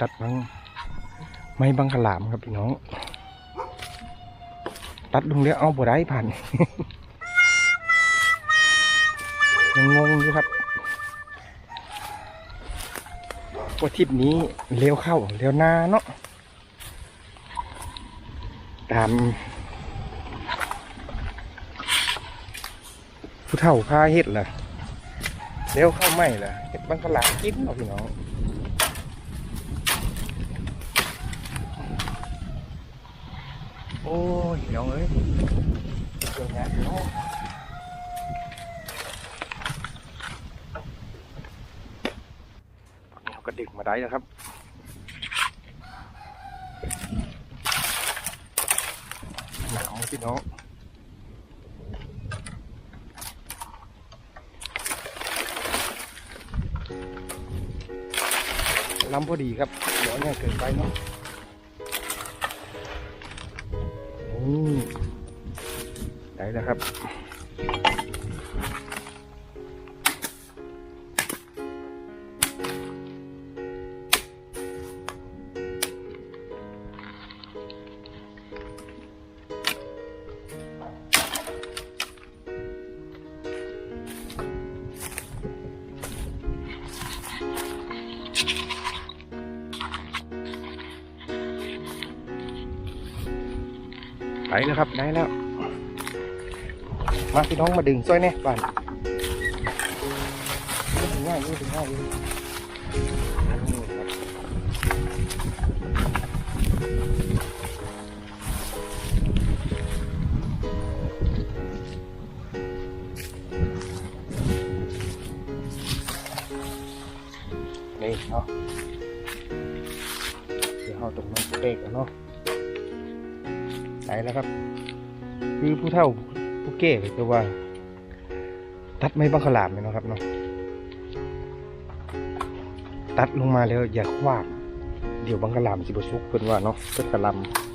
ตัดบังไม้บังขลามครับพี่น้อง ตัดลงเรียเอาบ่ได้ผ่านยังงงอยู่ครับว่าทิศนี้เลี้ยวเข้าเลี้ยวหน้าเนาะตามผู้เฒ่าพาเฮ็ดล่ะเลี้ยวเข้าไม่ล่ะเฮ็ดบังขลามกินเอาพี่น้อง โอ้ ยน้องเอ้ยเกิดงานเนาะเราก็ดึกมาได้แล้วครับหนาวพี่น้องลำพอดีครับเดี๋ยวเนี่ยเกินไปเนาะ อืมได้แล้วครับ มาพี่น้องมาดึงซ้อยแน่บ้านถึงง่ายนี่ถึงง่ายนี่ครับนี่เนาะเดี๋ยวเอาตรงนั้นเป๊กกันเนาะได้แล้วครับ คือผู้เฒ่า ผู้เก้หรือว่า ตัดไม้บังขลามเลยนาะครับเนาะตัดลงมาแล้วอย่าคว้างเดี๋ยวบังขลามสิบสุกเพิ่นว่าเนาะเพิ่นกระลำ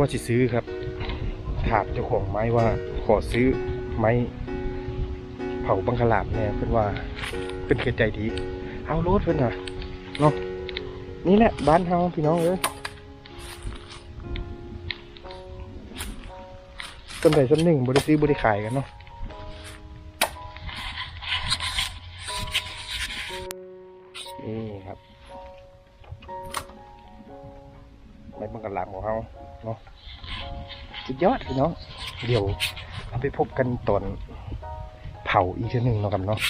ว่าสิซื้อครับ ถามเจ้าของไม้ว่าขอซื้อไม้เผาบังคลาบเนี่ยเพิ่นว่าเป็นเคยใจดี เอารถเพื่อนน่ะเนาะนี่แหละบ้านเฮาพี่น้องเอ้ยต้นใดต้นหนึ่งบริซื้อบริขายกันเนาะ ยอดพี่น้อง เดี๋ยวเอาไปพบกันตอนเผาอีกทีหนึ่งเนาะครับเนาะ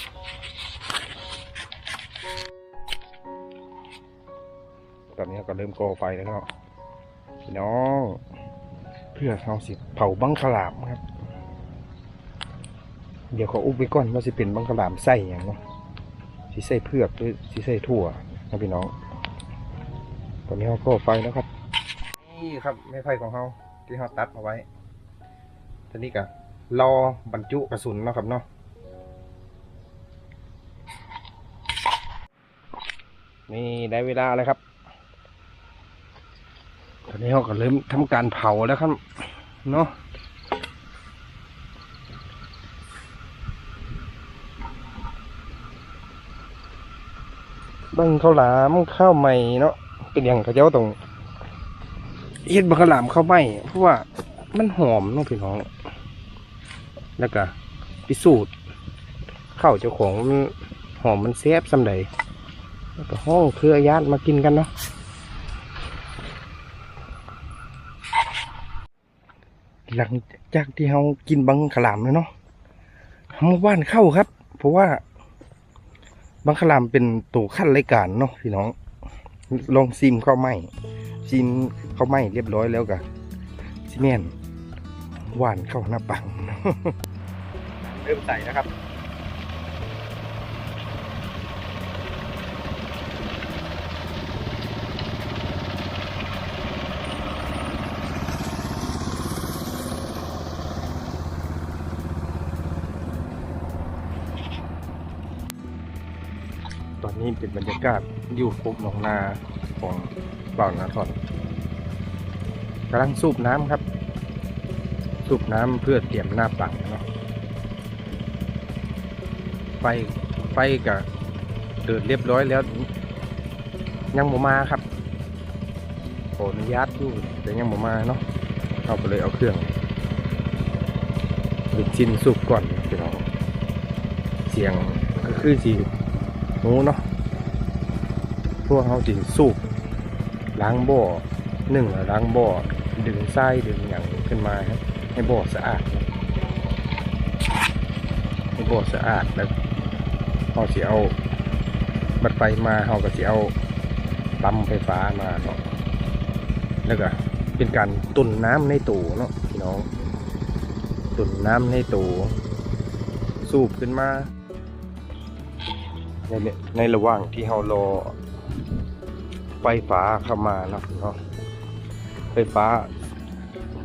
ตอนนี้ก็เริ่มก่อไฟแล้วเนาะพี่น้อง เพื่อเขาสิเผาบังขลามครับ เดี๋ยวขออุบไว้ก่อนว่าสิเป็นบังขลามไส้อย่างเนาะสิใส่เผือกหรือสิใส่ถั่วนะพี่น้อง ตอนนี้เขาก่อไฟแล้วครับ นี่ครับไม้ไผ่ของเขา ที่เขาตัดเอาไว้ทีนี้ก็รอบรรจุกระสุนเนาะครับเนาะนี่ได้เวลาแล้วครับ ตอนนี้เขาก็เริ่มทำการเผาแล้วครับ เนาะเบังข้าวหลามข้าวใหม่เนาะเป็นอย่างเขาเจ้าตรง เฮ็ดบังข้าวหลามข้าวใหม่เพราะว่ามันหอมเนาะพี่น้อง แล้วก็พิสูจน์ข้าวเจ้าของมันหอมมันแซ่บสำใดแล้วก็ห้องเครือญาติมากินกันเนาะหลังจากที่เรากินบังขลามแล้วเนาะเรามาว่านเข้าครับ เพราะว่าบังขลามเป็นตัวขั้นรายการเนาะพี่น้อง ลองซิมข้าวไหม จีนเขาไหม้เรียบร้อยแล้วกัะซีเมนหวานเข้าหน้าปัง เริ่มใส่นะครับตอนนี้เป็นบรรยากาศอยู่ปุบหนองนาของบ่านาถอน กำลังสูบน้ำครับ สูบน้ำเพื่อเตรียมหน้าปังเนาะไฟไฟกับเดินเรียบร้อยแล้ว ยังบ่มาครับขออนุญาตอยู่แต่ยังบ่มาเนาะเอาไปเลยเอาเครื่องเป็นชิ้นสูบก่อนพี่น้องเสียงก็คือสีหูเนาะพวกเขาสิสูบล้างบ่อหนึ่งล้างบ่อ ดึงไส้ดึงอย่างขึ้นมาครับให้บ่อสะอาดให้บ่อสะอาดแล้วเขาสิเอาบัดไฟมาเขาก็สิเอาปั๊มไฟฟ้ามาเนาะแล้วก็เป็นการตุนน้ำในตู้เนาะพี่น้องตุนน้ำในตู้สูบขึ้นมาในในระหว่างที่เรารอไฟฟ้าเข้ามาเนาะพี่น้อง ไฟฟ้า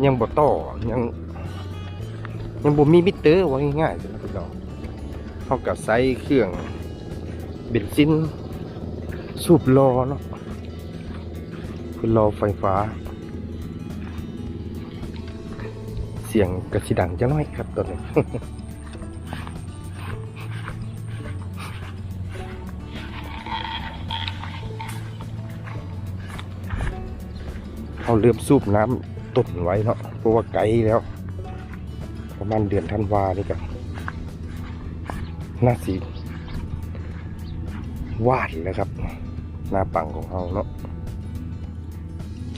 ยังบ่ต่อยัง ยังบ่มีมิเตอร์ว่าง่ายๆจ้ะพี่น้องเขาก็ใช้เครื่องเบนซินสูบรอเนาะคือรอไฟฟ้า เสียงกระชิดังจะน้อยครับตอนนี้ เขาเริ่มสูบน้ำตุ่นไว้เนาะเพราะว่าไกลแล้ว ประมาณเดือนธันวานี่กันน่าสีวาดเลยครับ หน้าปังของเราเนาะ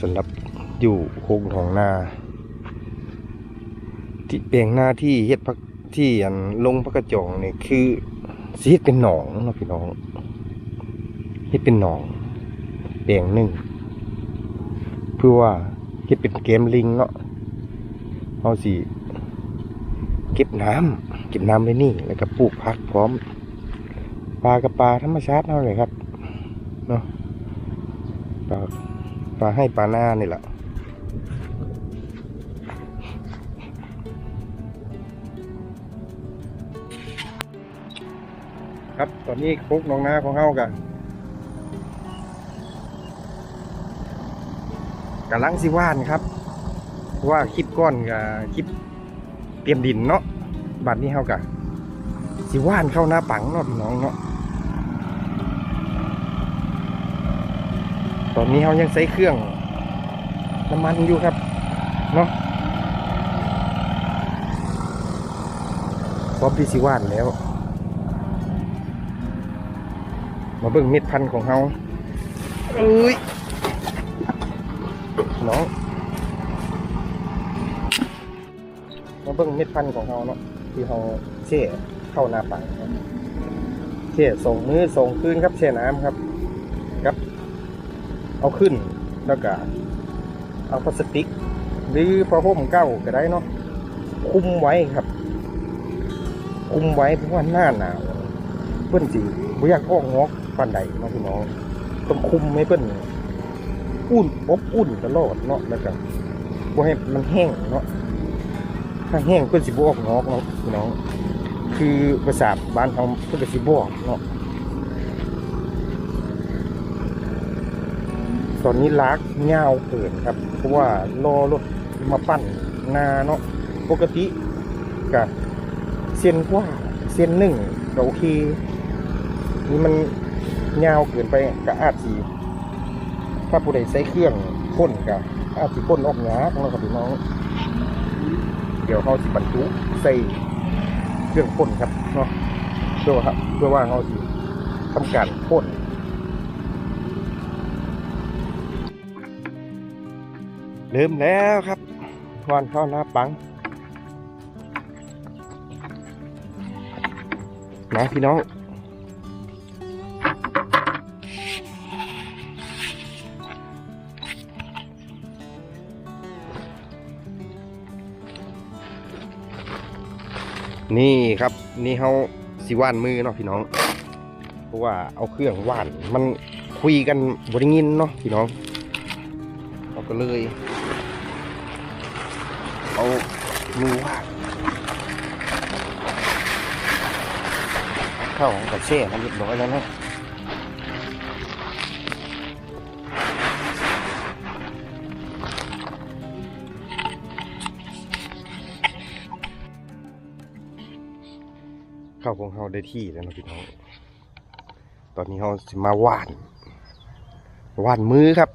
สำหรับอยู่โคงทองนา ที่เปลงหน้าที่เฮ็ดพักที่อันลงพักกระจงเนี่ยคือสิเฮ็ดเป็นหนองเนาะพี่น้องเฮ็ดเป็นหนองแปลงหนึ่ง เพื่อว่าเฮ็ดเป็นเกมลิงเนาะเอาสิเก็บน้ำเก็บน้ำไว้นี่ แล้วก็ปลูกพักพร้อม ปลากับปลาธรรมชาติเท่าไหร่ครับเนาะปลาปลาให้ปลาหน้านี่แหละครับ ตอนนี้คุกน้องหน้าของเฮากัน กำลังสิว่านครับว่าคลิปก้อนกับคลิปเตรียมดินเนาะบัดนี้เฮากันสิว่านเข้าหน้าปังเนาะพี่น้องเนาะตอนนี้เขายังใช้เครื่องน้ำมันอยู่ครับเนาะพร้อมที่สิว่านแล้ว มาเบิ่งเม็ดพันธุ์ของเขาเอ้ย เบิ่งเม็ดพันธุ์ของเขาเนาะที่เขาเช่เข้าหน้าปังเนาะเช่ส่งมือส่งคืนครับเช่น้ำครับครับ เอาขึ้นแล้วก็เอาพลาสติก หรือผ้าห่มเก้าก็ได้เนาะคุมไว้ครับ คุมไว้เพราะว่าหน้าหนาวเพิ่นสิบ่อยากออกงอกปานใดเนาะพี่น้องต้องคุมให้เพิ่นอุ่นอบอุ่นตลอดเนาะแล้วก็บ่ให้มันแห้งเนาะ ถ้าแห้งเพิ่นสิบ่ออกงอกเนาะพี่น้อง คือภาษาบ้านเขาเพิ่นสิบ่ออกเนาะตอนนี้ลากเงาวเกินครับ เพราะว่ารอรถมาปั้นนาเนาะปกติกับเส้นกว่าเส้นหนึ่งก็โอเคนี่มันเงาวเกินไปก็อาจีถ้าผู้ใดใช้เครื่องพ่นก็อาจสิพ่นออกยากเนาครับพี่น้อง เดี๋ยวเขาสิบรรจุใส่เครื่องพ่นครับเนาะเพื่อว่าครับเพื่อว่าเขาสิทำการพ่นเริ่มแล้วครับวานข้าหน้าปังนะพี่น้อง นี่ครับนี่เขาสิว่านมือเนาะพี่น้อง เพราะว่าเอาเครื่องว่านมันคุยกันบริงินเนาะพี่น้องเราก็เลยเอามือว่าเข้าของกับเช่มันเรียบร้อยแล้วนะ เข้าของเขาได้ที่แล้วนะพี่น้อง ตอนนี้เขาจะมาว่านว่านมือครับ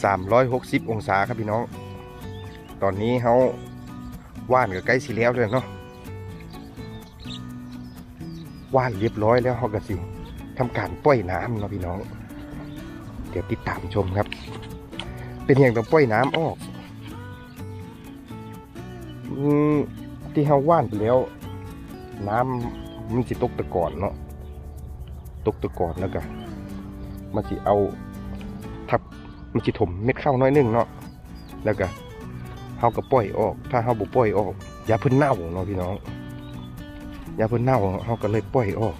360 องศาครับพี่น้อง ตอนนี้เขาว่านกับใกล้สิแล้วเลยเนาะว่านเรียบร้อยแล้วเขาก็สิทำการปล่อยน้ำเนาะพี่น้อง เดี๋ยวติดตามชมครับ เป็นอย่างต้องปล่อยน้ำออกอที่เขาว่านไปแล้ว น้ำมันสิตกตะกอนเนาะตกตะกอนแล้วก็มันสิเอาทับ มันจะถมเม็ดข้าวน้อยนึงเนาะแล้วก็เฮาก็ปล่อยออก ถ้าเฮาบ่ปล่อยออกอย่าเพิ่นเน่าเนาะพี่น้องอย่าเพิ่นเน่าเฮาก็เลยปล่อยออก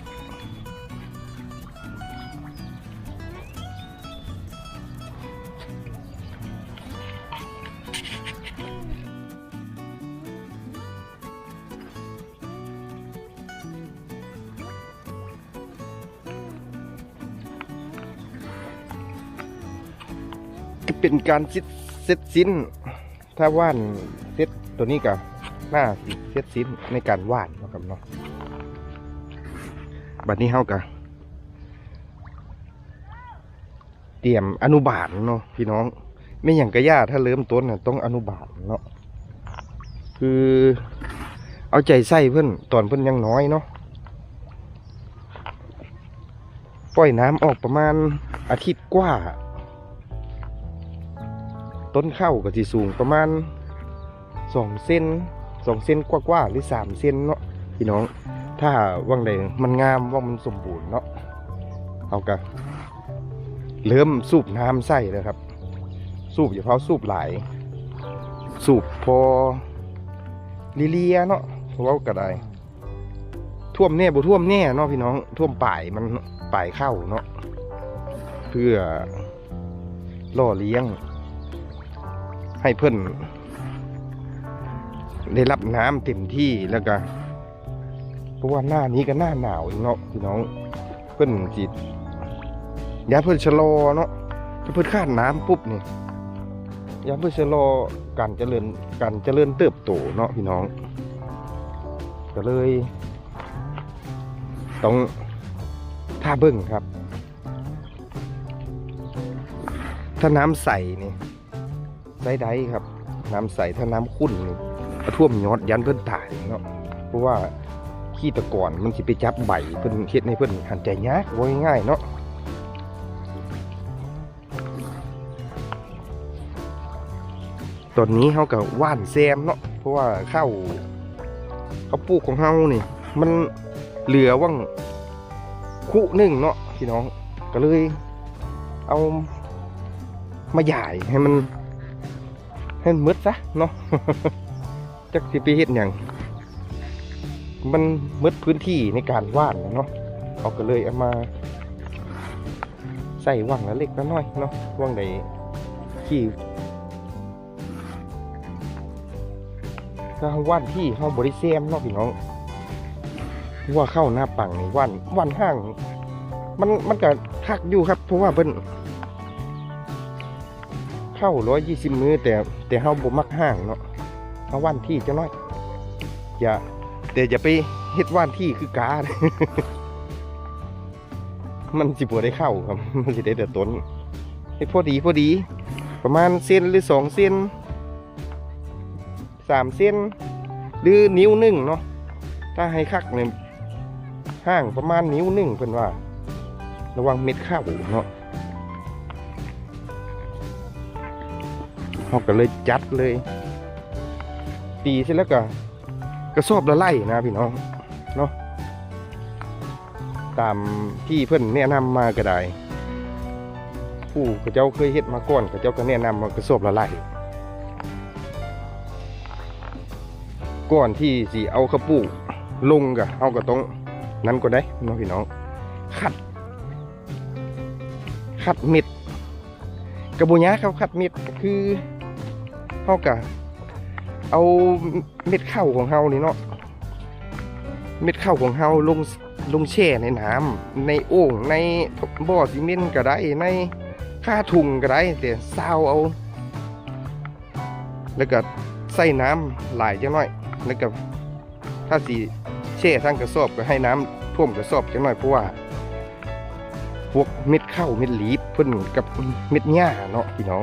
ก็เป็นการเซ็ตเซ็ตสิ้น ถ้าว่านเซ็ตตัวนี้ก็น่าสิเซ็ตสิ้นในการว่านนะครับเนาะบัดนี้เฮาก็เตรียมอนุบาลเนาะพี่น้อง ไม่อย่างกระยาถ้าเริ่มต้นน่ะต้องอนุบาลเนาะคือเอาใจใส่เพื่อนตอนเพื่อนยังน้อยเนาะปล่อยน้ำออกประมาณอาทิตย์กว่า ต้นเข้าก็สิสูงประมาณสองเซนสองเซนกว่าๆหรือสามเซนเนาะพี่น้อง ถ้าว่างใดมันงามว่ามันสมบูรณ์เนาะเอาก็เริ่มสูบน้ำใส่เลยครับ สูบอย่าเพิ่าสูบหลาย สูบพอลิเลียเนาะเพราะว่าก็ได้ท่วมแน่บ่ท่วมแน่เนาะพี่น้องท่วมป่ายมันป่ายเข้าเนาะเพื่อล่อเลี้ยง ให้เพิ่อนได้รับน้ำเต็มที่แล้วก็เพราะว่าหน้านี้ก็หน้าหนาวเนาะพี่น้องเพิ่อนจิตยาเพิ่อนชะลอเนาะถ้าเพิ่อนขาดน้ำปุ๊บเนี่ยยาเพิ่อนชะลอการเจริญการเจริญเติบโตเนาะพี่น้องก็เลยต้องท่าเบิ่งครับ ถ้าน้ำใสนี่ ได้ได้ครับน้ำใสถ้าน้ำขุ่นนี่ท่วมยอดยันเพิ่นตายเนาะเพราะว่าขี้ตะกอนมันสิไปจับใบเพิ่นเฮ็ดให้เพิ่นหันใจยากว่าง่ายๆเนาะตอนนี้เขากับว่านแซมเนาะเพราะว่าข้าวข้าวปลูกของเฮานี่มันเหลือว่างคู่หนึ่งเนาะพี่น้องก็เลย เอามาใหญ่ให้มัน ให้มันมืดซะเนาะจักสิไปเฮ็ดหยังมันมืดพื้นที่ในการว่านเนาะเอาก็เลยเอามาใส่ว่างละเล็กละน้อยเนาะว่างใดที่ถ้าเราว่านที่เขาบริเซมเนาะพี่น้องว่าเข้าหน้าปังนี่ว่านว่านห้าง มันมันก็คักอยู่ครับเพราะว่าเพิ่น เข้าร้อยยี่สิบมือแต่แต่เฮาบ่มักห้างเนาะเฮาว่านที่จะน้อยอย่าแต่อย่าไปเฮ็ดว่านที่คือกาเด้มันสิบ่ได้เข้าครับ มันสิได้แต่ต้นเฮ็ดพอดีพอดี ประมาณเส้นหรือสองเส้นสามเส้น หรือนิ้วหนึ่งเนาะถ้าให้คักเนี่ยห่างประมาณนิ้วหนึ่งเพิ่นว่า ระวังเม็ดข้าวเนาะ เขาก็เลยจัดเลย ตีเสร็จแล้วก็กระสอบละไล่นะพี่น้องเนาะตามที่เพื่อนแนะนำมาก็ได้ผู้เขาเจ้าเคยเฮ็ดมาก่อนเขาเจ้าก็แนะนำมากระสอบละไล่ก่อนที่สิเอาข้าวปลูกลงก็เอาก็ต้องนั้นก็ได้เนาะพี่น้องขัด ขัดม็ดกระบุญยะครับขัดม็ดก็คือ เฮากะเอาเม็ดข้าวของเฮานี่เนาะเม็ดข้าวของเฮาลงลงแช่ในน้ำในโอ่งในบ่อซีเมนต์ก็ได้ในค่าถุงก็ได้แต่ซาวเอา แล้วก็ใส่น้ำหลายจังหน่อย แล้วก็ถ้าสีแช่ทั้งกระสอบก็ให้น้ำท่วมกระสอบจังหน่อยเพราะว่าพวกเม็ดข้าวเม็ดลีบเพิ่นกับเม็ดหญ้าเนาะพี่น้อง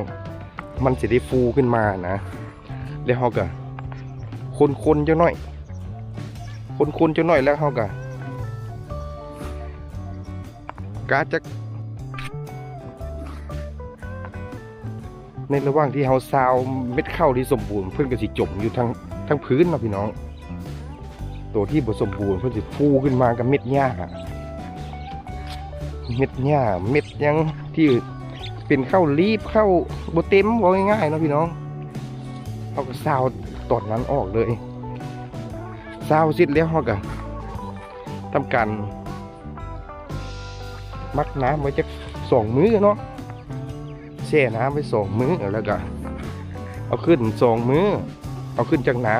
มันจะได้ฟูขึ้นมานะ แล้วเฮาก็คนๆเจังหน่อย คนๆเจังหน่อยแล้วเฮาก็กาจะในระหว่างที่เฮาซาวเม็ดข้าวที่สมบูรณ์เพิ่อนก็สิจมอยู่ทั้งทั้งพื้นนาะพี่น้อง ตัวที่บ่สมบูรณ์เพิ่นสิฟูขึ้นมากับเม็ดหญ้าเม็ดหญ้าเม็ดยังที่ เป็นข้าวรีบข้าวบ่เต็มว่าง่ายๆนะพี่น้องเขาก็ซาวตอนนั้นออกเลยซาวเสร็จแล้วเขาก็ทำการมักน้ำไว้จักสองมื้อเนาะแช่น้ำไว้สองมื้อแล้วก็เอาขึ้นสองมื้อ เอาขึ้นจากน้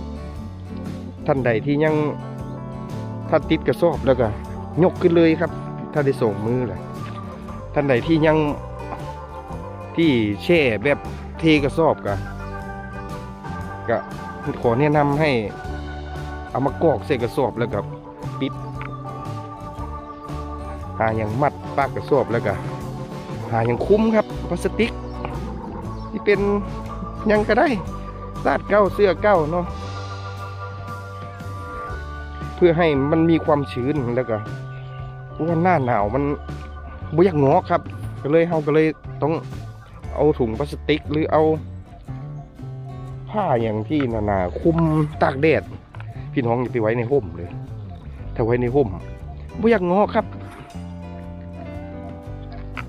ำท่านใดที่ยังถ้าติดกระสอบแล้วก็ยกขึ้นเลยครับ ถ้าได้ส่งมือเลย ท่านใดที่ยังที่แช่แบบเทกระสอบกะก็ขอแนะนำให้เอามากอกใส่กระสอบแล้วก็ปิดหาอย่างมัดปากกระสอบแล้วก็หาอย่างคุ้มครับพลาสติกที่เป็นยังก็ได้ซาดเก้าเสื้อเก้าเนาะเพื่อให้มันมีความชื้นแล้วก็ว่าหน้าหนาวมัน บ่อยากงอกครับ ก็เลยเฮาก็เลยต้องเอาถุงพลาสติกหรือเอา ผ้าอย่างที่หนาๆคุมตากแดดพี่น้องอย่าไปไว้ในห่มเลยถ้าไว้ในห่มบ่อยากงอกครับ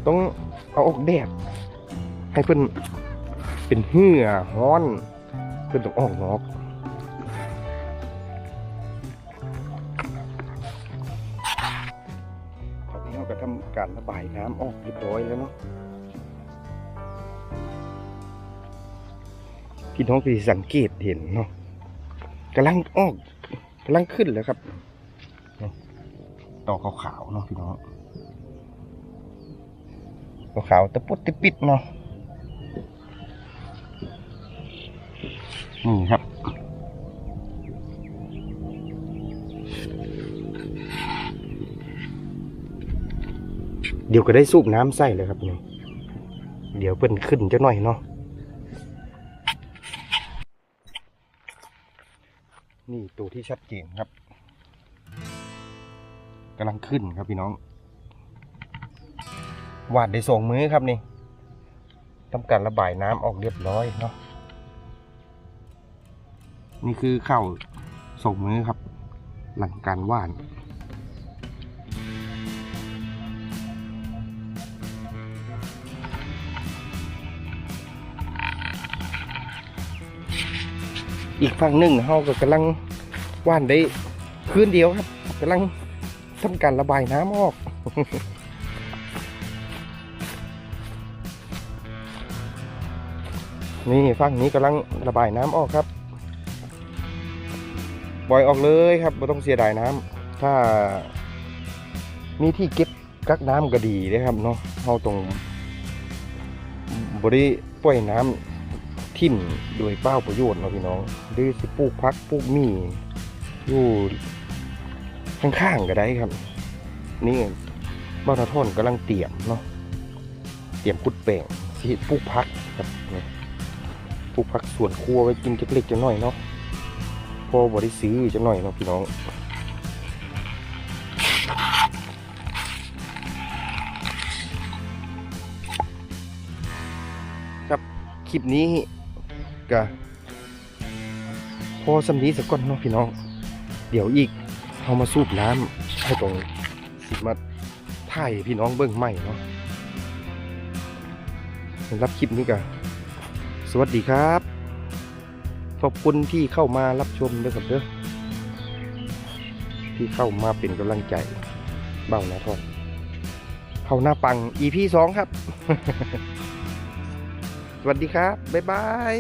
ต้องเอาออกแดดให้เพิ่นเป็นเหื่อฮ้อน เพิ่นต้องออกงอก ก็ทำการระบายน้ำออกเรียบร้อยแล้วเนาะพี่น้องพี่สังเกตเห็นเนาะกำลังออกกำลังขึ้นแล้วครับเนี่ยต่อขาวๆเนาะพี่น้องขาวๆตะปุดตะปิดเนาะนี่ครับ เดี๋ยวก็ได้สูบน้ำใส่เลยครับนี่เดี๋ยวเพิ่นขึ้นจะหน่อยเนาะนี่ตัวที่ชัดเจนครับกำลังขึ้นครับพี่น้องวาดได้สองมือครับนี่ทำการระบายน้ำออกเรียบร้อยเนาะนี่คือเข้าสองมือครับ หลังการวาด อีกฝั่งหนึ่งเขาก็กำลังว่านได้คืนเดียวครับกำลังทำการระบายน้ำออกนี่ฝั่งนี้กำลังระบายน้ำออกครับปล่อยออกเลยครับไม่ต้องเสียดายน้ำถ้ามีที่เก็บกักน้ำก็ดีนะครับเนาะเราตรงบริปล่อยน้ำ ทิ่มโดยเป้าประโยชน์เนาะพี่น้องหรือสิปลูกพักปลูกมีอยู่ข้างๆก็ได้ครับ นี่บ้านาทอนกำลังเตรียมเนาะเตรียมกุดแป้งสิปลูกพักครับปลูกพักส่วนครัวไว้กินเล็กๆจังหน่อยเนาะพอบริซื้อจังหน่อยเนาะพี่น้องครับคลิปนี้ ก็พอสำนีสักก่อนเนาะพี่น้อง เดี๋ยวอีกเอามาสูบน้ำให้ตรงสิมาถ่ายพี่น้องเบิ่งใหม่เนาะสำหรับคลิปนี้ก็สวัสดีครับ ขอบคุณที่เข้ามารับชมด้วยครับเด้อที่เข้ามาเป็นกำลังใจเบ้าน้าทอนเข้าหน้าปัง EP สองครับ สวัสดีครับ บ๊ายบาย